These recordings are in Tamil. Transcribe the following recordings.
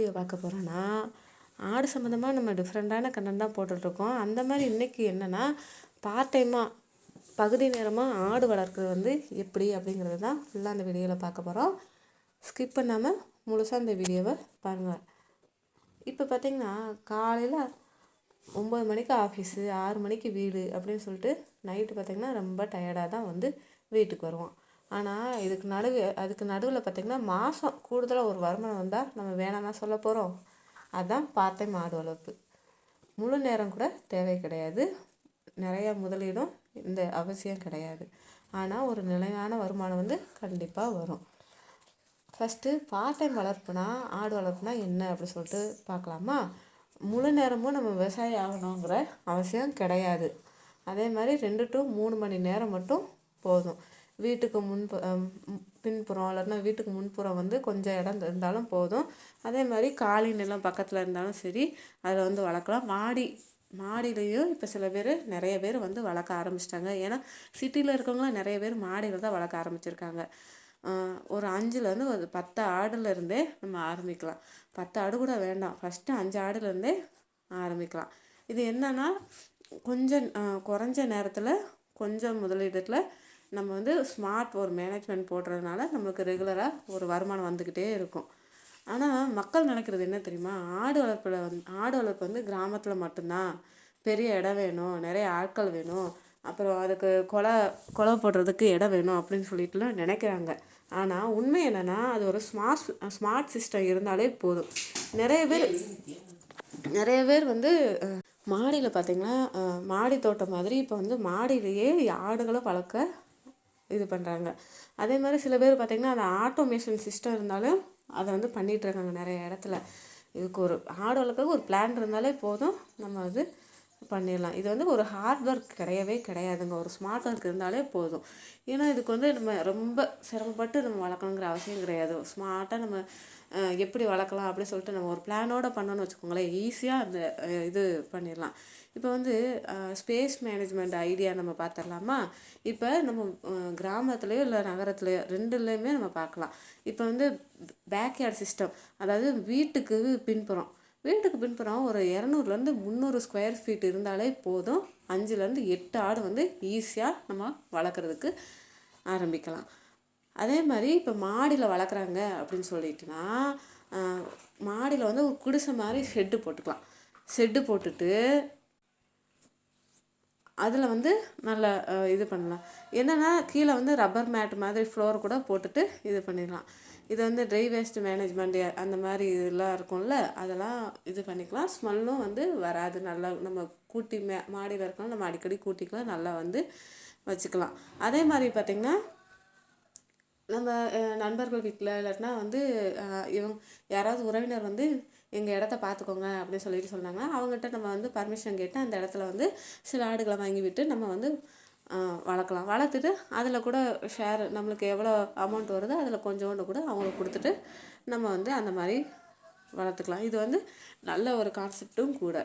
வீடியோ பார்க்க போகிறோன்னா ஆடு சம்மந்தமாக நம்ம டிஃப்ரெண்ட்டான கண்டென்ட் தான் போட்டுட்ருக்கோம். அந்த மாதிரி இன்றைக்கி என்னென்னா பார்ட் டைமாக பகுதி நேரமாக ஆடு வளர்க்குறது வந்து எப்படி அப்படிங்கிறது தான் ஃபுல்லாக அந்த வீடியோவில் பார்க்க போகிறோம் ஸ்கிப் பண்ணாமல் முழுசாக அந்த வீடியோவை பாருங்கள் இப்போ பார்த்திங்கன்னா காலையில் ஒம்பது மணிக்கு ஆஃபீஸு ஆறு மணிக்கு வீடு அப்படின்னு சொல்லிட்டு நைட்டு பார்த்திங்கன்னா ரொம்ப டயர்டாக தான் வந்து வீட்டுக்கு வருவோம். ஆனால் இதுக்கு நடுவு அதுக்கு நடுவில் பார்த்திங்கன்னா மாதம் கூடுதலாக ஒரு வருமானம் வந்தால் நம்ம வேணாம்னா சொல்ல போகிறோம் அதுதான் பார்ட் டைம் ஆடு வளர்ப்பு. முழு நேரம் கூட தேவை கிடையாது. நிறையா முதலீடும் இந்த அவசியம் கிடையாது. ஆனால் ஒரு நிலையான வருமானம் வந்து கண்டிப்பாக வரும். ஃபஸ்ட்டு பார்ட் டைம் வளர்ப்புனா ஆடு வளர்ப்புனா என்ன அப்படி சொல்லிட்டு பார்க்கலாமா? முழு நேரமும் நம்ம விவசாயி ஆகணுங்கிற அவசியம் கிடையாது. அதே மாதிரி ரெண்டு டு மூணு மணி நேரம் மட்டும் போதும். வீட்டுக்கு முன்பு பின்புறம் இல்லைன்னா வீட்டுக்கு முன்புறம் வந்து கொஞ்சம் இடம் இருந்தாலும் போதும். அதே மாதிரி காலி நிலம் பக்கத்தில் இருந்தாலும் சரி அதில் வந்து வளர்க்கலாம். மாடி மாடியிலையும் இப்போ சில பேர் நிறைய பேர் வந்து வளர்க்க ஆரம்பிச்சிட்டாங்க. ஏன்னா சிட்டியில் இருக்கவங்களாம் நிறைய பேர் மாடியில் தான் வளர்க்க ஆரம்பிச்சிருக்காங்க. ஒரு அஞ்சுலேருந்து ஒரு பத்து ஆடுலேருந்தே நம்ம ஆரம்பிக்கலாம். பத்து ஆடு கூட வேண்டாம். ஃபஸ்ட்டு அஞ்சு ஆடுலேருந்தே ஆரம்பிக்கலாம். இது என்னென்னா கொஞ்சம் குறைஞ்ச நேரத்தில் கொஞ்சம் முதலீட்டில் நம்ம வந்து ஸ்மார்ட் ஒரு மேனேஜ்மெண்ட் போடுறதுனால நம்மளுக்கு ரெகுலராக ஒரு வருமானம் வந்துக்கிட்டே இருக்கும். ஆனால் மக்கள் நினைக்கிறது என்ன தெரியுமா? ஆடு வளர்ப்பில் வந்து ஆடு வளர்ப்பு வந்து கிராமத்தில் மட்டும்தான். பெரிய இடம் வேணும் நிறைய ஆட்கள் வேணும். அப்புறம் அதுக்கு கொலை கொலை போடுறதுக்கு இடம் வேணும் அப்படின்னு சொல்லிட்டுலாம் நினைக்கிறாங்க. ஆனால் உண்மை என்னென்னா அது ஒரு ஸ்மார்ட் ஸ்மார்ட் சிஸ்டம் இருந்தாலே போதும். நிறைய பேர் நிறைய பேர் வந்து மாடியில் பார்த்திங்கன்னா மாடி தோட்டம் மாதிரி இப்போ வந்து மாடியிலேயே ஆடுகளை வளர்க்க இது பண்ணுறாங்க அதே மாதிரி சில பேர் பார்த்திங்கன்னா அந்த ஆட்டோமேஷன் சிஸ்டம் இருந்தாலும் அதை வந்து பண்ணிகிட்ருக்காங்க நிறைய இடத்துல. இதுக்கு ஒரு ஆடு வளர்க்க ஒரு பிளான் இருந்தாலே போதும். நம்ம வந்து பண்ணிடலாம். இது வந்து ஒரு ஹார்ட் ஒர்க் கிடையவே கிடையாதுங்க. ஒரு ஸ்மார்ட் ஒர்க் இருந்தாலே போதும். ஏன்னா இதுக்கு வந்து நம்ம ரொம்ப சிரமப்பட்டு நம்ம வளர்க்கணுங்கிற அவசியம் கிடையாது. ஸ்மார்ட்டாக நம்ம எப்படி வளர்க்கலாம் அப்படின்னு சொல்லிட்டு நம்ம ஒரு பிளானோட பண்ணோன்னு வச்சுக்கோங்களேன். ஈஸியாக அந்த இது பண்ணிடலாம். இப்போ வந்து ஸ்பேஸ் மேனேஜ்மெண்ட் ஐடியா நம்ம பார்த்துடலாமா இப்போ நம்ம கிராமத்துலேயோ இல்லை நகரத்துலேயோ ரெண்டுலேயுமே நம்ம பார்க்கலாம் இப்போ வந்து பேக்யார்ட் சிஸ்டம் அதாவது வீட்டுக்கு பின்புறம். வீட்டுக்கு பின்புறம் ஒரு இரநூறுலேருந்து முந்நூறு ஸ்கொயர் ஃபீட் இருந்தாலே போதும். அஞ்சுலேருந்து எட்டு ஆடு வந்து ஈஸியாக நம்ம வளர்க்குறதுக்கு ஆரம்பிக்கலாம். அதே மாதிரி இப்போ மாடியில் வளர்க்குறாங்க அப்படின்னு சொல்லிட்டுனா மாடியில் வந்து ஒரு குடிசை மாதிரி ஷெட்டு போட்டுக்கலாம். ஷெட்டு போட்டுட்டு அதில் வந்து நல்ல இது பண்ணலாம். என்னென்னா கீழே வந்து ரப்பர் மேட் மாதிரி ஃப்ளோர் கூட போட்டுட்டு இது பண்ணிடலாம். இது வந்து ட்ரை வேஸ்ட் மேனேஜ்மெண்ட் அந்த மாதிரி இதெல்லாம் இருக்கும்ல அதெல்லாம் இது பண்ணிக்கலாம். ஸ்மெல்லும் வந்து வராது. நல்லா நம்ம கூட்டி மே மாடியில் இருக்கலாம் நம்ம அடிக்கடி கூட்டிக்கலாம். நல்லா வந்து வச்சுக்கலாம். அதே மாதிரி பார்த்திங்கன்னா நம்ம நண்பர்கள் வீட்டில் இல்லாட்டினா வந்து இவங்க யாராவது உறவினர் வந்து எங்கள் இடத்த பார்த்துக்கோங்க அப்படின்னு சொல்லிட்டு சொன்னாங்கன்னா அவங்ககிட்ட நம்ம வந்து பர்மிஷன் கேட்டு அந்த இடத்துல வந்து சில ஆடுகளை வாங்கி விட்டு நம்ம வந்து வளர்க்கலாம். வளர்த்துட்டு அதில் கூட ஷேர் நம்மளுக்கு எவ்வளோ அமௌண்ட் வருதோ அதில் கொஞ்சோண்டு கூட அவங்களுக்கு கொடுத்துட்டு நம்ம வந்து அந்த மாதிரி வளர்த்துக்கலாம். இது வந்து நல்ல ஒரு கான்செப்டும் கூட.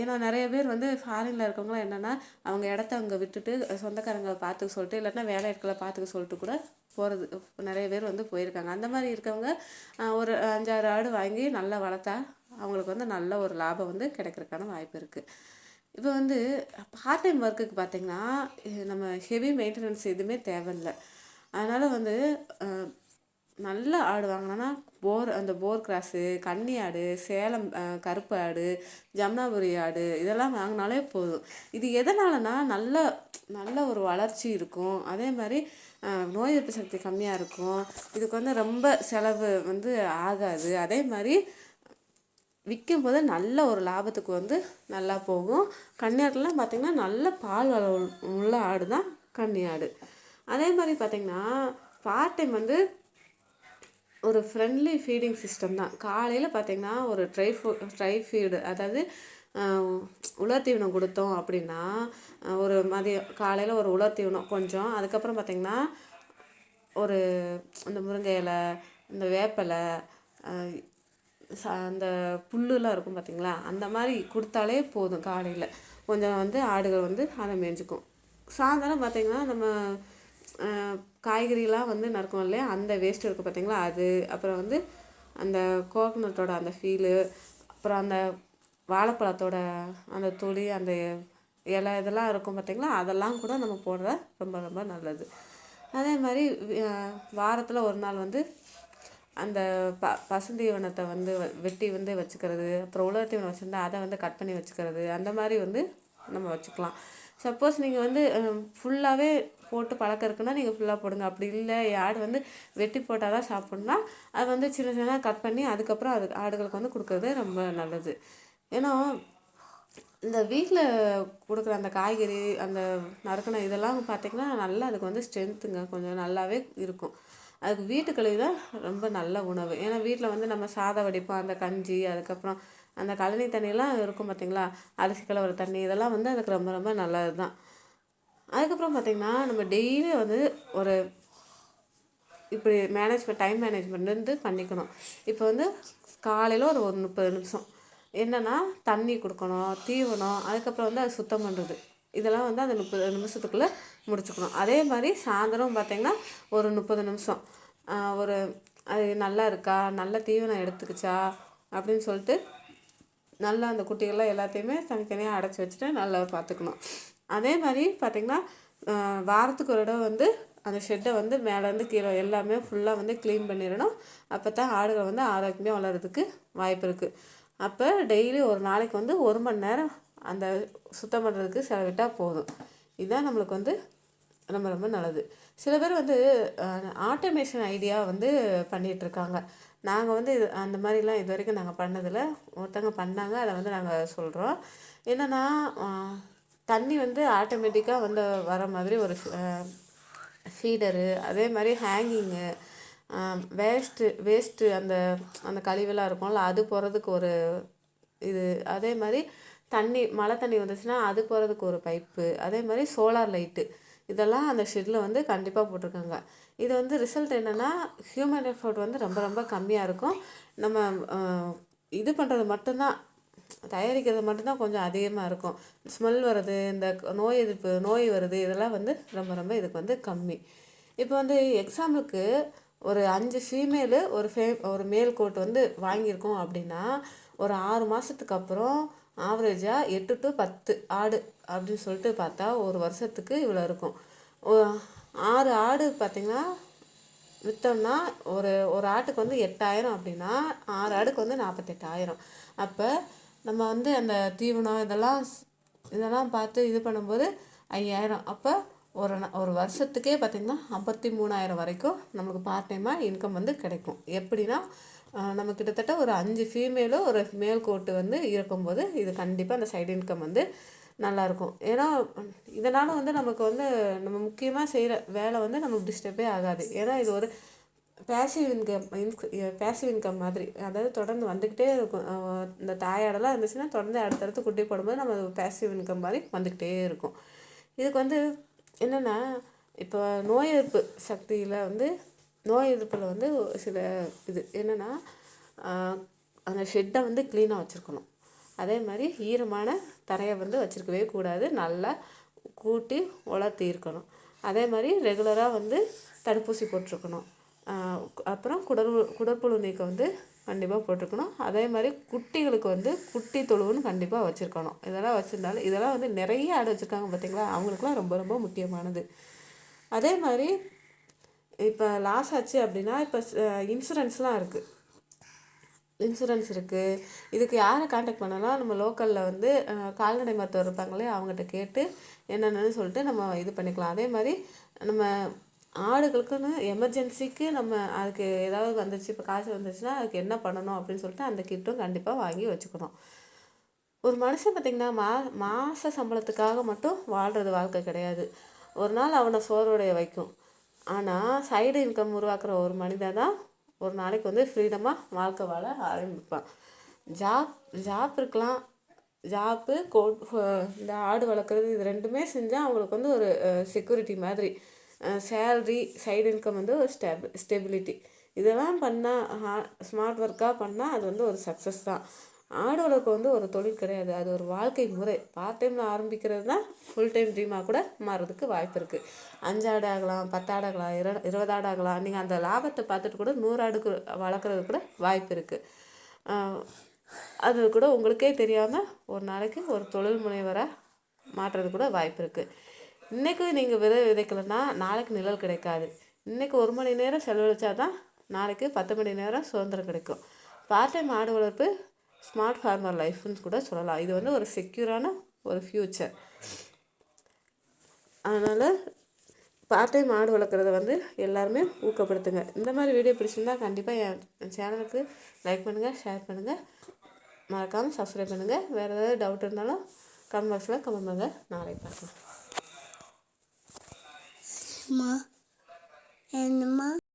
ஏன்னா நிறைய பேர் வந்து ஃபாரினில் இருக்கவங்களாம் என்னென்னா அவங்க இடத்த அங்கே விட்டுட்டு சொந்தக்காரங்க பார்த்துக்க சொல்லிட்டு இல்லைன்னா வேலை இடத்துல பார்த்துக்க சொல்லிட்டு கூட போகிறது நிறைய பேர் வந்து போயிருக்காங்க. அந்த மாதிரி இருக்கவங்க ஒரு அஞ்சாறு ஆடு வாங்கி நல்லா வளர்த்தா அவங்களுக்கு வந்து நல்ல ஒரு லாபம் வந்து கிடைக்கிறதுக்கான வாய்ப்பு இருக்குது இப்போ வந்து பார்ட் டைம் ஒர்க்குக்கு பார்த்திங்கன்னா நம்ம ஹெவி மெயின்டெனன்ஸ் எதுவுமே தேவையில்லை. அதனால் வந்து நல்ல ஆடு வாங்கினோன்னா போர் அந்த போர் கிராஸு கன்னி ஆடு சேலம் கருப்பு ஆடு ஜம்னாபுரி ஆடு இதெல்லாம் வாங்கினாலே போதும். இது எதனாலனா நல்ல நல்ல ஒரு வளர்ச்சி இருக்கும். அதே மாதிரி நோய் எதிர்ப்பு சக்தி கம்மியாக இருக்கும். இதுக்கு வந்து ரொம்ப செலவு வந்து ஆகாது. அதே மாதிரி விற்கும் போது நல்ல ஒரு லாபத்துக்கு வந்து நல்லா போகும். கன்னியாடுலாம் பார்த்திங்கன்னா நல்ல பால் உள்ள ஆடு தான் கன்னி ஆடு. அதே மாதிரி பார்த்திங்கன்னா பார்ட் டைம் வந்து ஒரு ஃப்ரெண்ட்லி ஃபீடிங் சிஸ்டம் தான். காலையில் பார்த்திங்கன்னா ஒரு ட்ரை ஃபு ட்ரை ஃபீடு அதாவது உலர் தீவனம் கொடுத்தோம் அப்படின்னா ஒரு மதியம் காலையில் ஒரு உலர் தீவனம் கொஞ்சம். அதுக்கப்புறம் பார்த்திங்கன்னா ஒரு இந்த முருங்கை இலை இந்த வேப்பலை அந்த புல்லுலாம் இருக்கும் பார்த்திங்களா அந்த மாதிரி கொடுத்தாலே போதும் காலையில். கொஞ்சம் வந்து ஆடுகள் வந்து அதை மேய்ஞ்சிக்கும். சாயந்தரம் பார்த்திங்கன்னா நம்ம காய்கறிலாம் வந்து நறுக்கும் இல்லையா? அந்த வேஸ்ட் இருக்குது பார்த்திங்களா அது அப்புறம் வந்து அந்த கோகனட்டோட அந்த ஃபீலு அப்புறம் அந்த வாழைப்பழத்தோட அந்த துளி அந்த இலை இதெல்லாம் இருக்கும் பார்த்திங்களா அதெல்லாம் கூட நம்ம போடுற ரொம்ப ரொம்ப நல்லது. அதே மாதிரி வாரத்தில் ஒரு நாள் வந்து அந்த ப பசுந்தீவனத்தை வந்து வெட்டி வந்து வச்சுக்கிறது அப்புறம் உலக தீவனம் வச்சுருந்தா அதை வந்து கட் பண்ணி வச்சுக்கிறது அந்த மாதிரி வந்து நம்ம வச்சுக்கலாம். சப்போஸ் நீங்கள் வந்து ஃபுல்லாகவே போட்டு பழக்கம் இருக்குன்னா நீங்கள் ஃபுல்லாக போடுங்க. அப்படி இல்லை ஆடு வந்து வெட்டி போட்டால் தான் சாப்பிட்ணுன்னா அது வந்து சின்ன சின்னதாக கட் பண்ணி அதுக்கப்புறம் அது ஆடுகளுக்கு வந்து கொடுக்குறது ரொம்ப நல்லது. ஏன்னா இந்த வீட்டில் கொடுக்குற அந்த காய்கறி அந்த நறுக்கின இதெல்லாம் பார்த்திங்கன்னா நல்லா அதுக்கு வந்து ஸ்ட்ரென்த்துங்க கொஞ்சம் நல்லாவே இருக்கும். அதுக்கு வீட்டு தான் ரொம்ப நல்ல உணவு. ஏன்னா வீட்டில் வந்து நம்ம சாதம் வடிப்போம் அந்த கஞ்சி அதுக்கப்புறம் அந்த கழனி தண்ணியெல்லாம் இருக்கும் பார்த்திங்களா அரிசி கலவர தண்ணி இதெல்லாம் வந்து அதுக்கு ரொம்ப ரொம்ப நல்லது தான் அதுக்கப்புறம் பார்த்திங்கன்னா நம்ம டெய்லி வந்து ஒரு இப்படி மேனேஜ்மெண்ட் டைம் மேனேஜ்மெண்ட் வந்து பண்ணிக்கணும். இப்போ வந்து காலையில் ஒரு ஒரு முப்பது நிமிஷம். என்னென்னா தண்ணி கொடுக்கணும் தீவனம் அதுக்கப்புறம் வந்து அது சுத்தம் பண்ணுறது இதெல்லாம் வந்து அந்த முப்பது நிமிஷத்துக்குள்ளே முடிச்சுக்கணும். அதே மாதிரி சாயந்தரம் பார்த்திங்கன்னா ஒரு முப்பது நிமிஷம். ஒரு அது நல்லா இருக்கா? நல்ல தீவனம் எடுத்துக்கிச்சா? அப்படின்னு சொல்லிட்டு நல்லா அந்த குட்டிகள்லாம் எல்லாத்தையுமே தனித்தனியாக அடைச்சி வச்சுட்டு நல்லா பார்த்துக்கணும் அதே மாதிரி பார்த்திங்கன்னா வாரத்துக்கு ஒரு இடம் வந்து அந்த ஷெட்டை வந்து மேலேருந்து கீழே எல்லாமே ஃபுல்லாக வந்து க்ளீன் பண்ணிடணும். அப்போ தான் ஆடுகள் வந்து ஆரோக்கியமாக வளர்கிறதுக்கு வாய்ப்பு இருக்குது அப்போ டெய்லி ஒரு நாளைக்கு வந்து ஒரு மணி நேரம் அந்த சுத்தம் பண்ணுறதுக்கு செலவிட்டால் போதும். இதுதான் நம்மளுக்கு வந்து ரொம்ப ரொம்ப நல்லது. சில பேர் வந்து ஆட்டோமேஷன் ஐடியா வந்து பண்ணிகிட்ருக்காங்க நாங்கள் வந்து இது அந்த மாதிரிலாம் இது வரைக்கும் நாங்கள் பண்ணதில்லை. ஒருத்தவங்க பண்ணாங்க அதை வந்து நாங்கள் சொல்கிறோம் என்னென்னா தண்ணி வந்து ஆட்டோமேட்டிக்காக வந்து வர மாதிரி ஒரு ஃபீடரு அதே மாதிரி ஹேங்கிங்கு வேஸ்ட்டு வேஸ்ட்டு அந்த அந்த கழிவெல்லாம் இருக்கும்ல அது போகிறதுக்கு ஒரு இது. அதே மாதிரி தண்ணி மழை தண்ணி வந்துச்சுன்னா அது போகிறதுக்கு ஒரு பைப்பு அதே மாதிரி சோலார் லைட்டு இதெல்லாம் அந்த ஷெட்டில் வந்து கண்டிப்பாக போட்டிருக்காங்க. இது வந்து ரிசல்ட் என்னென்னா ஹியூமன் எஃபர்ட் வந்து ரொம்ப ரொம்ப கம்மியாக இருக்கும். நம்ம இது பண்ணுறது மட்டும்தான். தயாரிக்கிறது மட்டும்தான் கொஞ்சம் அதிகமாக இருக்கும். ஸ்மெல் வர்றது இந்த நோய் எதிர்ப்பு நோய் வருது இதெல்லாம் வந்து ரொம்ப ரொம்ப இதுக்கு வந்து கம்மி. இப்போ வந்து எக்ஸாம்பிளுக்கு ஒரு அஞ்சு ஃபீமேலு ஒரு ஃபே ஒரு மேல் கோட் வந்து வாங்கியிருக்கோம் அப்படின்னா ஒரு ஆறு மாதத்துக்கு அப்புறம் ஆவரேஜாக எட்டு டு பத்து ஆடு அப்படின்னு சொல்லிட்டு பார்த்தா ஒரு வருஷத்துக்கு இவ்வளோ இருக்கும். ஆறு ஆடு பார்த்திங்கன்னா விற்றோம்னா ஒரு ஒரு ஆட்டுக்கு வந்து எட்டாயிரம் அப்படின்னா ஆறு ஆடுக்கு வந்து நாற்பத்தெட்டாயிரம் அப்போ நம்ம வந்து அந்த தீவனம் இதெல்லாம் இதெல்லாம் பார்த்து இது பண்ணும்போது ஐயாயிரம். அப்போ ஒரு ஒரு வருஷத்துக்கே பார்த்திங்கன்னா ஐம்பத்தி மூணாயிரம் வரைக்கும் நம்மளுக்கு பார்ட் டைமாக இன்கம் வந்து கிடைக்கும். எப்படின்னா நம்ம கிட்டத்தட்ட ஒரு அஞ்சு ஃபீமேலும் ஒரு மேல் கோட்டு வந்து இருக்கும்போது இது கண்டிப்பாக அந்த சைடு இன்கம் வந்து நல்லாயிருக்கும் ஏன்னா இதனால் வந்து நமக்கு வந்து நம்ம முக்கியமாக செய்கிற வேலை வந்து நமக்கு டிஸ்டர்பே ஆகாது. ஏன்னா இது ஒரு பேசிவ் இன்கம் பேசிவ் இன்கம் மாதிரி. அதாவது தொடர்ந்து வந்துக்கிட்டே இருக்கும். இந்த தாயாடெல்லாம் இருந்துச்சுன்னா தொடர்ந்து அடுத்தடுத்து குட்டி போடும்போது நம்ம பேசிவ் இன்கம் மாதிரி வந்துக்கிட்டே இருக்கும். இதுக்கு வந்து என்னென்னா இப்போ நோய் எதிர்ப்பு சக்தியில் வந்து நோய் எதிர்ப்பில் வந்து சில இது என்னென்னா அந்த ஷெட்டை வந்து க்ளீனாக வச்சுருக்கணும். அதே மாதிரி ஈரமான தரையை வந்து வச்சுருக்கவே கூடாது. நல்லா கூட்டி உலர்த்தி இருக்கணும். அதே மாதிரி ரெகுலராக வந்து தடுப்பூசி போட்டிருக்கணும். அப்புறம் குடல் குடற்புழு நீக்கம் வந்து கண்டிப்பாக போட்டிருக்கணும். அதே மாதிரி குட்டிகளுக்கு வந்து குட்டி தொழுவுன்னு கண்டிப்பாக வச்சுருக்கணும். இதெல்லாம் வச்சுருந்தாலும் இதெல்லாம் வந்து நிறைய ஆடு வச்சுருக்காங்க பார்த்திங்களா அவங்களுக்குலாம் ரொம்ப ரொம்ப முக்கியமானது. அதே மாதிரி இப்போ லாஸ் ஆச்சு அப்படின்னா இப்போ இன்சூரன்ஸ்லாம் இருக்குது இன்சூரன்ஸ் இருக்குது இதுக்கு யாரை காண்டாக்ட் பண்ணலாம்? நம்ம லோக்கலில் வந்து கால்நடை மருத்துவர் இருப்பாங்களே அவங்ககிட்ட கேட்டு என்னென்னு சொல்லிட்டு நம்ம இது பண்ணிக்கலாம். அதே மாதிரி நம்ம ஆடுகளுக்குன்னு எமர்ஜென்சிக்கு நம்ம அதுக்கு ஏதாவது வந்துச்சு இப்போ காசு வந்துச்சுன்னா அதுக்கு என்ன பண்ணணும் அப்படின்னு சொல்லிட்டு அந்த கிட்டும் கண்டிப்பாக வாங்கி வச்சுக்கணும். ஒரு மனுஷன் பார்த்திங்கன்னா மா மாத சம்பளத்துக்காக மட்டும் வாழ்கிறது வாழ்க்கை கிடையாது. ஒரு நாள் அவனை சோறுடைய வைக்கும். ஆனால் சைடு இன்கம் உருவாக்குற ஒரு மனிதன் தான் ஒரு நாளைக்கு வந்து ஃப்ரீடமாக வாழ்க்கை வாழ ஆரம்பிப்பான். ஜாப் ஜாப் இருக்கலாம். ஜாப்பு கோட் இந்த ஆடு வளர்க்குறது இது ரெண்டுமே செஞ்சால் அவங்களுக்கு வந்து ஒரு செக்யூரிட்டி மாதிரி. சேல்ரி சைடு இன்கம் வந்து ஒரு ஸ்டெப் ஸ்டெபிலிட்டி இதெல்லாம் பண்ணால் ஸ்மார்ட் ஒர்க்காக பண்ணால் அது வந்து ஒரு சக்ஸஸ் தான். ஆடு வளர்ப்பு வந்து ஒரு தொழில் கிடையாது. அது ஒரு வாழ்க்கை முறை. பார்ட் டைமில் ஆரம்பிக்கிறது தான் ஃபுல் டைம் ட்ரீமாக கூட மாறுறதுக்கு வாய்ப்பு இருக்குது அஞ்சு ஆடு ஆகலாம் பத்தாடு ஆகலாம் இரு இருபது ஆடு ஆகலாம். நீங்கள் அந்த லாபத்தை பார்த்துட்டு கூட நூறு ஆடுக்கு வளர்க்குறது கூட வாய்ப்பு இருக்குது அது கூட உங்களுக்கே தெரியாமல் ஒரு நாளைக்கு ஒரு தொழில் முனைவராக மாற்றுறது கூட வாய்ப்பு இருக்குது இன்றைக்கு நீங்கள் விதை விதைக்கலைன்னா நாளைக்கு நிழல் கிடைக்காது. இன்றைக்கி ஒரு மணி நேரம் செலவழிச்சா தான் நாளைக்கு பத்து மணி நேரம் சுதந்திரம் கிடைக்கும். பார்ட் டைம் ஆடு வளர்ப்பு ஸ்மார்ட் ஃபார்மர் லைஃப்னு கூட சொல்லலாம். இது வந்து ஒரு செக்யூரான ஒரு ஃப்யூச்சர் அதனால் பார்ட் டைம் ஆடு வளர்க்குறத வந்து எல்லாருமே ஊக்கப்படுத்துங்க. இந்த மாதிரி வீடியோ பிடிச்சிருந்தா கண்டிப்பாக என் சேனலுக்கு லைக் பண்ணுங்கள் ஷேர் பண்ணுங்கள் மறக்காமல் சப்ஸ்கிரைப் பண்ணுங்கள் வேறு ஏதாவது டவுட் இருந்தாலும் கமெண்ட் பாக்ஸில் கமெண்ட் பண்ணுங்கள் நாளைக்கு பார்க்கலாம். mı? Elma.